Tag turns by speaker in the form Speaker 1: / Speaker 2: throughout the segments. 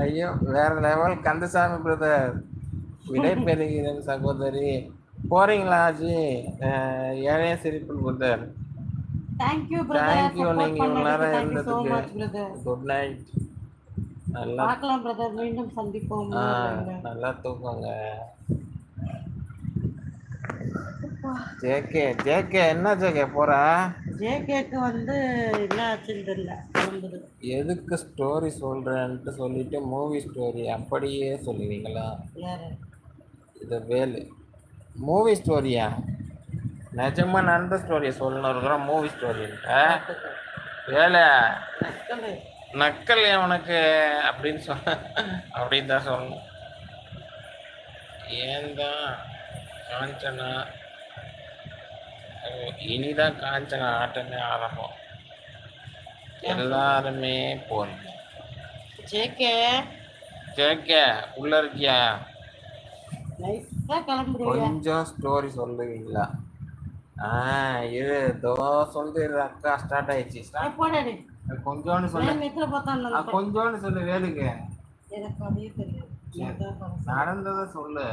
Speaker 1: ஐயோ வேற level Kandasamy brother விடை பெறுகிறேன் சகோதரி. போறீங்களா ஜி அஹ், ஏழைய சிரிப்பு பிரதர்
Speaker 2: தேங்க்யூ
Speaker 1: தேங்க்யூ நீங்க இவ்வளவு நேரம் இருந்ததுக்கு. குட் நைட் நல்லா
Speaker 2: பார்க்கலாம் பிரதர் மீண்டும் சந்திப்போம்.
Speaker 1: நல்லா தூக்குங்க ஜேகே ஜேகே என்ன ஜேகே போற?
Speaker 2: ஜேகேக்கு வந்து என்ன ஆச்சுன்னு தெரியல.
Speaker 1: எதுக்கு ஸ்டோரி சொல்றேன்ட்டு சொல்லிட்டு மூவி ஸ்டோரி அப்படியே சொல்லுவீங்களா?
Speaker 2: யாரு
Speaker 1: இது வேலு. மூவி ஸ்டோரியா நிஜமா நடந்த ஸ்டோரியை சொல்லணும். மூவி ஸ்டோரின்ட்ட வேலை.
Speaker 2: நக்கலு.
Speaker 1: நக்கல் உனக்கு அப்படின்னு சொன்ன அப்படின்னு தான் சொல்லணும். ஏன் தான் காஞ்சனா இனிதான் காஞ்சனா ஆட்டமே ஆரம்பம். எல்லாருமே போறீங்க
Speaker 2: ஜேகே.
Speaker 1: கேக்க உள்ள இருக்கியா? கொஞ்சம் ஸ்டோரி சொல்லுவீங்களா? ஆ இரு தோ சொல்லுது அக்கா ஸ்டார்ட் ஆயிடுச்சு ஸ்டார்ட்
Speaker 2: போடாடி
Speaker 1: கொஞ்சோன்னு சொல்லு. கொஞ்சோன்னு சொல்லு
Speaker 2: பரவாயில்ல.
Speaker 1: நடந்ததை சொல்லு.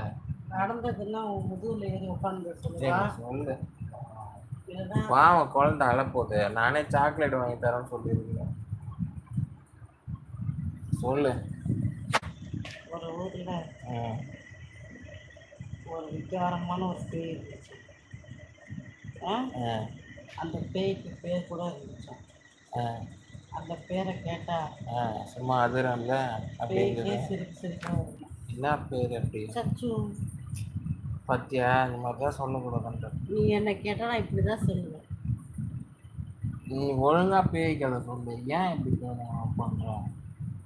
Speaker 2: நடந்ததுன்னா உன் முதுகுல ஏறி உட்காந்து
Speaker 1: சொல்லு. பாவம் குழந்தை அழப்போகுது நானே சாக்லேட் வாங்கி தரேன்னு சொல்லியிருக்கேன் சொல்லு.
Speaker 2: ஒரு ஊர்ல ஒரு வித்தியாரமான ஒரு பேய் இருந்துச்சு. அந்த பேய்க்கு பேர் கூட இருந்துச்சு.
Speaker 1: ஆ.
Speaker 2: அந்த பேரை கேட்டா
Speaker 1: சும்மா அதிரம்ல
Speaker 2: பேய்க்கே சிரிப்பு சிரிப்பா வரும்.
Speaker 1: என்ன பேர் அப்படி?
Speaker 2: சச்சு.
Speaker 1: பத்தியா? இந்த மாதிரி தான் சொல்லக்கூடாதுன்ற
Speaker 2: நீ என்ன கேட்டா நான் இப்படிதான் சொல்லுவேன்.
Speaker 1: நீ ஒழுங்கா பேய் கதை சொல்லு. ஏன் இப்படி பண்ற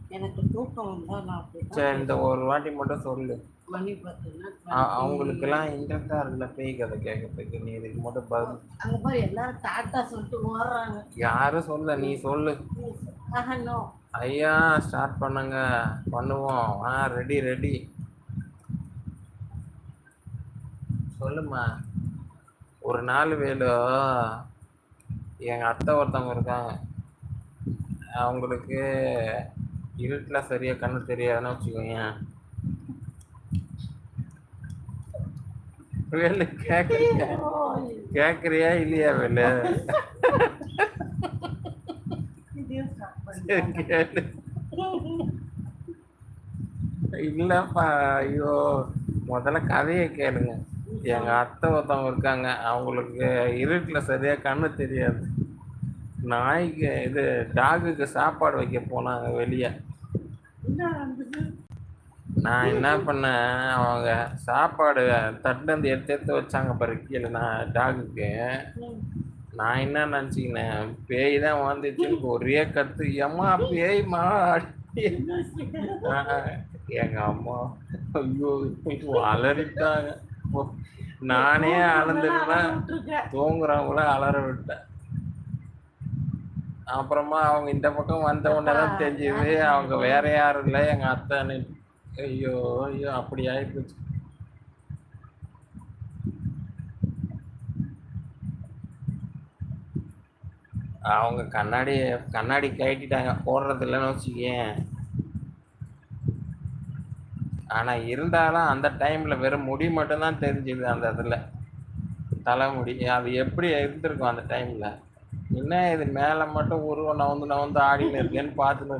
Speaker 2: எனக்கு தூக்கம் வந்தா நான் அப்படிதான்
Speaker 1: சரி இந்த ஒரு வாட்டி மட்டும் சொல்லு.
Speaker 2: மணி பார்த்தீங்கன்னா
Speaker 1: அ- அவங்களுக்கெல்லாம் இன்ட்ரெஸ்டா இருக்குல்ல பேய் கதை கேட்கறதுக்கு. நீ இதுக்கு மட்டும் பதில்
Speaker 2: அங்க பாரு எல்லாரும் டாட்டா சொல்லிட்டு ஓடுறாங்க.
Speaker 1: யாரும் சொல்ல நீ சொல்லு. ஐயா ஸ்டார்ட் பண்ணுங்க. பண்ணுவோம். ஆ ரெடி ரெடி சொல்லுமா ஒரு நாள் வேலு எங்க அத்தை ஒருத்தவங்க இருக்காங்க. அவங்களுக்கு இருட்டில் சரியா கண்ணு தெரியாதுன்னு வச்சுக்கோங்க. வேலு கேக்குறியா? கேக்குறியா இல்லையா வேலு? சரி, இல்லப்பா ஐயோ முதல்ல கதையை கேளுங்க. எங்க அத்தை ஒருத்தவங்க இருக்காங்க. அவங்களுக்கு இருட்டில் சரியா கண்ணு தெரியாது. நாய்க்கு இது டாகுக்கு சாப்பாடு வைக்க போனாங்க வெளியே. நான் என்ன பண்ணேன்? அவங்க சாப்பாடு தட்டுலேருந்து எடுத்து எடுத்து வச்சாங்க பாரு கீழே நான் டாகுக்கு.
Speaker 2: ம்.
Speaker 1: நான் என்ன நினச்சிக்கினேன்? பேய் தான் வந்துச்சுன்னு ஒரே கத்து. ஏம்மா பேய்மா ஆஹ், எங்க அம்மா ஐயோ அலறிட்டாங்க. நானே
Speaker 2: விட்டுருக்க.
Speaker 1: தூங்குறவங்கள அலற விட்டேன். அப்புறமா அவங்க இந்த பக்கம் வந்த உடனே தான் தெரிஞ்சது அவங்க வேற யாரும் இல்லை எங்க அத்தைன்னு. ஐயோ ஐயோ அப்படி ஆயிப்போச்சு. அவங்க கண்ணாடி கண்ணாடி கழட்டிட்டாங்க. போடுறது இல்லைன்னு வச்சுக்கேன் ஆனா இருந்தாலும் அந்த டைம்ல வெறும் முடி மட்டும்தான் தெரிஞ்சுது அந்த இதுல. தலைமுடி அது எப்படி இருந்திருக்கும் அந்த டைம்ல என்ன இது மேல மட்டும் உருவம் நவுந்து நவுந்து ஆடின்னு இருக்கேன்னு பார்த்துன்னு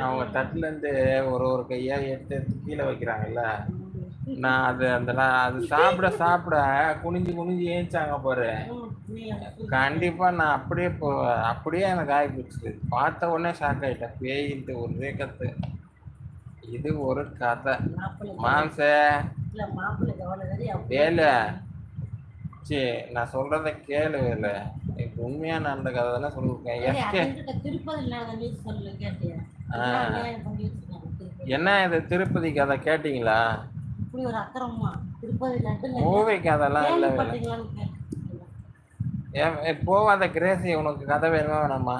Speaker 1: அவங்க தட்டுல இருந்து ஒரு ஒரு கையா எடுத்து எடுத்து கீழே வைக்கிறாங்கல்ல? நான் அது அந்த அது சாப்பிட சாப்பிட குனிஞ்சு குனிஞ்சு ஏஞ்சாங்க பாரு. கண்டிப்பா நான் அப்படியே இப்போ அப்படியே எனக்கு ஆகி போச்சு பார்த்த உடனே ஷாக் ஆயிட்டேன். பேயின்ட்டு ஒரே கத்து இது ஒரு கதை. மாம்ச. வேலு. சே நான் சொல்றத கேளு வேலு. எனக்கு உண்மையா நடந்த கதை தானே சொல்லிருக்கேன்.
Speaker 2: சரி,
Speaker 1: எஸ்கே.
Speaker 2: என்ன
Speaker 1: இது திருப்பதி கதை கேட்டிங்களா?
Speaker 2: இப்படி ஒரு அக்கிரமா திருப்பதி லட்டுல
Speaker 1: மூவி கதைலாம் இல்லை வேலு
Speaker 2: கேள்விப்பட்டீங்களான்னு கேட்டேன்.
Speaker 1: ஏன் ஏ, போவாத கிரேசி உனக்கு கதை வேணுமா? வேணாமா